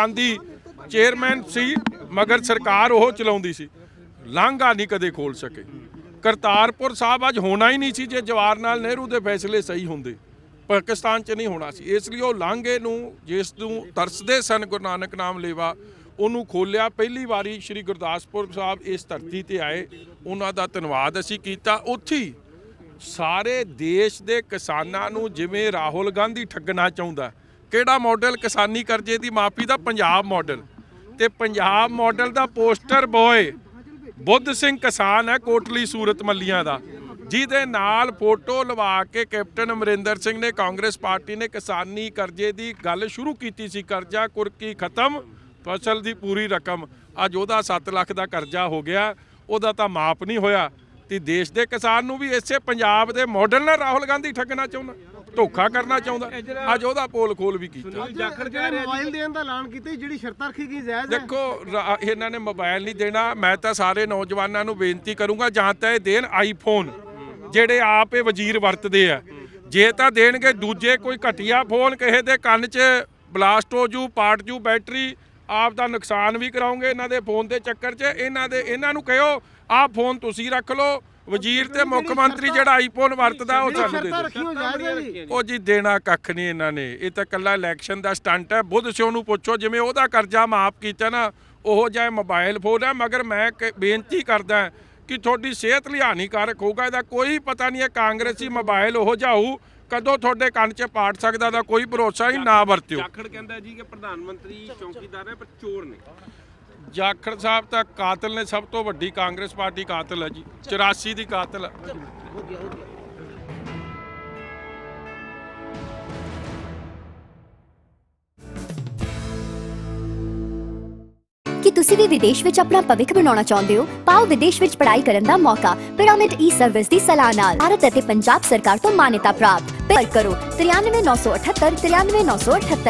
Gandhi chairman ਸੀ, ਮਗਰ ਸਰਕਾਰ ਉਹ ਚਲਾਉਂਦੀ ਸੀ। ਲਾਂਘਾ ਨਹੀਂ ਕਦੇ ਖੋਲ ਸਕੇ। ਕਰਤਾਰਪੁਰ ਸਾਹਿਬ ਅੱਜ ਹੋਣਾ ਹੀ ਨਹੀਂ ਸੀ ਜੇ ਜਵਾਹਰ ਲਾਲ ਨਹਿਰੂ ਦੇ ਫੈਸਲੇ ਸਹੀ ਹੁੰਦੇ। ਪਾਕਿਸਤਾਨ 'ਚ ਨਹੀਂ ਹੋਣਾ ਸੀ। ਇਸ ਲਈ ਉਹ ਲਾਂਘੇ ਨੂੰ, ਜਿਸ ਨੂੰ ਤਰਸਦੇ ਸਨ ਗੁਰੂ ਨਾਨਕ ਨਾਮ ਲੇਵਾ, ਉਹਨੂੰ ਖੋਲਿਆ ਪਹਿਲੀ ਵਾਰੀ ਸ੍ਰੀ ਗੁਰਦਾਸਪੁਰ ਸਾਹਿਬ ਇਸ ਧਰਤੀ ਤੇ ਆਏ। ਉਹਨਾਂ ਦਾ ਧੰਨਵਾਦ ਅਸੀਂ ਕੀਤਾ। ਉੱਥੇ ਸਾਰੇ ਦੇਸ਼ ਦੇ ਕਿਸਾਨਾਂ ਨੂੰ ਜਿਵੇਂ ਰਾਹੁਲ ਗਾਂਧੀ ਠੱਗਣਾ ਚਾਹੁੰਦਾ ਕਿਹੜਾ ਮਾਡਲ ਕਿਸਾਨੀ ਕਰਜ਼ੇ ਦੀ ਮਾਫੀ ਦਾ ਪੰਜਾਬ ਮਾਡਲ ਤੇ ਪੰਜਾਬ ਮਾਡਲ ਦਾ ਪੋਸਟਰ ਬੋਏ ਬੁੱਧ ਸਿੰਘ ਕਿਸਾਨ ਹੈ ਕੋਟਲੀ ਸੂਰਤ ਮੱਲੀਆਂ ਦਾ। ਜਿਹਦੇ ਨਾਲ ਫੋਟੋ ਲਵਾ ਕੇ ਕੈਪਟਨ ਅਮਰਿੰਦਰ ਸਿੰਘ ਨੇ ਕਾਂਗਰਸ ਪਾਰਟੀ ਨੇ ਕਿਸਾਨੀ ਕਰਜ਼ੇ ਦੀ ਗੱਲ ਸ਼ੁਰੂ ਕੀਤੀ ਸੀ। ਕਰਜ਼ਾ ਕੁਰਕੀ ਖਤਮ, ਫਸਲ ਦੀ ਪੂਰੀ ਰਕਮ। ਅੱਜ ਉਹਦਾ 7 ਲੱਖ ਦਾ ਕਰਜ਼ਾ ਹੋ ਗਿਆ, ਉਹਦਾ ਤਾਂ ਮਾਪ ਨਹੀਂ ਹੋਇਆ। ਤੇ ਦੇਸ਼ ਦੇ ਕਿਸਾਨ ਨੂੰ ਵੀ ਇਸੇ ਪੰਜਾਬ ਦੇ ਮਾਡਲ ਨਾਲ ਰਾਹੁਲ ਗਾਂਧੀ ਠੱਗਣਾ ਚਾਹੁੰਦਾ। ਧੋਖਾ ਕਰਨਾ ਚਾਹੁੰਦਾ। ਅੱਜ ਉਹਦਾ ਪੋਲ ਖੋਲ ਵੀ ਕੀਤਾ। ਜਾਖੜ ਜਿਹੜੇ ਮੋਬਾਈਲ ਦੇਣ ਦਾ ਐਲਾਨ ਕੀਤਾ ਜਿਹੜੀ ਸ਼ਰਤਾਂ ਰੱਖੀ ਗਈ ਜਾਇਜ਼ ਹੈ। ਦੇਖੋ ਰਾ- ਇਹਨਾਂ ਨੇ ਮੋਬਾਈਲ ਨਹੀਂ ਦੇਣਾ। ਮੈਂ ਤਾਂ ਸਾਰੇ ਨੌਜਵਾਨਾਂ ਨੂੰ ਬੇਨਤੀ ਕਰੂੰਗਾ ਜਾਂ ਤਾਂ ਇਹ ਦੇਣ ਆਈਫੋਨ ਜਿਹੜੇ ਆਪ ਇਹ ਵਜ਼ੀਰ ਵਰਤਦੇ ਆ। ਜੇ ਤਾਂ ਦੇਣਗੇ ਦੂਜੇ ਕੋਈ ਘਟੀਆ ਫੋਨ ਕਿਸੇ ਦੇ ਕੰਨ 'ਚ ਬਲਾਸਟ ਹੋ ਜੂ ਪਾਟ ਜੂ ਬੈਟਰੀ ਆਪ ਦਾ ਨੁਕਸਾਨ ਵੀ ਕਰਾਉਂਗੇ ਇਹਨਾਂ ਦੇ ਫੋਨ ਦੇ ਚੱਕਰ 'ਚ। ਇਹਨਾਂ ਦੇ ਇਹਨਾਂ ਨੂੰ ਕਹਿਓ ਆਹ ਫੋਨ ਤੁਸੀਂ ਰੱਖ ਲਓ ਵਜ਼ੀਰ ਤੇ ਮੁੱਖ ਮੰਤਰੀ ਜਿਹੜਾ ਆਈਫੋਨ ਵਰਤਦਾ ਉਹ ਸਾਨੂੰ ਦੇ ਉਹ ਜੀ ਦੇਣਾ ਕੱਖ ਨਹੀਂ ਇਹਨਾਂ ਨੇ। ਇਹ ਤਾਂ ਕੱਲਾ ਇਲੈਕਸ਼ਨ ਦਾ ਸਟੰਟ ਹੈ ਬੁੱਧ ਸਿਓ ਨੂੰ ਪੁੱਛੋ ਜਿਵੇਂ ਉਹਦਾ ਕਰਜ਼ਾ ਮਾਫ ਕੀਤਾ ਨਾ ਉਹੋ ਜਿਹਾ ਮੋਬਾਈਲ ਫੋਨ ਹੈ ਮਗਰ ਮੈਂ ਕ- ਬੇਨਤੀ ਕਰਦਾ ਕਿ ਤੁਹਾਡੀ ਸਿਹਤ ਲਈ ਹਾਨੀਕਾਰਕ ਹੋਊਗਾ ਇਹਦਾ ਕੋਈ ਪਤਾ ਨਹੀਂ ਹੈ ਕਾਂਗਰਸੀ ਮੋਬਾਈਲ ਉਹੋ ਜਿਹਾ ਹੋਊ ਕਦੋਂ ਤੁਹਾਡੇ ਕੰਨ 'ਚ ਪਾਟ ਸਕਦਾ ਦਾ ਕੋਈ ਭਰੋਸਾ ਹੀ ਨਾ ਵਰਤਿਓ। ਜਾਖੜ ਕਹਿੰਦਾ ਜੀ ਕਿ ਪ੍ਰਧਾਨ ਮੰਤਰੀ ਚੌਕੀਦਾਰ ਹੈ ਪਰ ਚੋਰ ਨੇ। ਜਾਖੜ ਸਾਹਿਬ ਤਾਂ ਕਾਤਲ ਨੇ ਸਭ ਤੋਂ ਵੱਡੀ ਕਾਂਗਰਸ ਪਾਰਟੀ ਕਾਤਲ ਹੈ ਜੀ 84 ਦੀ ਕਾਤਲ ਹੈ। ਕੀ ਤੁਸੀਂ ਵੀ ਵਿਦੇਸ਼ ਵਿੱਚ ਆਪਣਾ ਭਵਿੱਖ ਬਣਾਉਣਾ ਚਾਹੁੰਦੇ ਹੋ ਪਾਓ ਵਿਦੇਸ਼ ਵਿੱਚ ਪੜ੍ਹਾਈ ਕਰਨ ਦਾ ਮੌਕਾ ਪਿਰਾਮਿਡ ਈ ਸਰਵਿਸ ਦੀ ਸਲਾਹ ਨਾਲ। ਭਾਰਤ ਅਤੇ ਪੰਜਾਬ ਸਰਕਾਰ ਤੋਂ ਮਾਨਤਾ ਪ੍ਰਾਪਤ। ਪਰ ਕਰੋ 93978 93978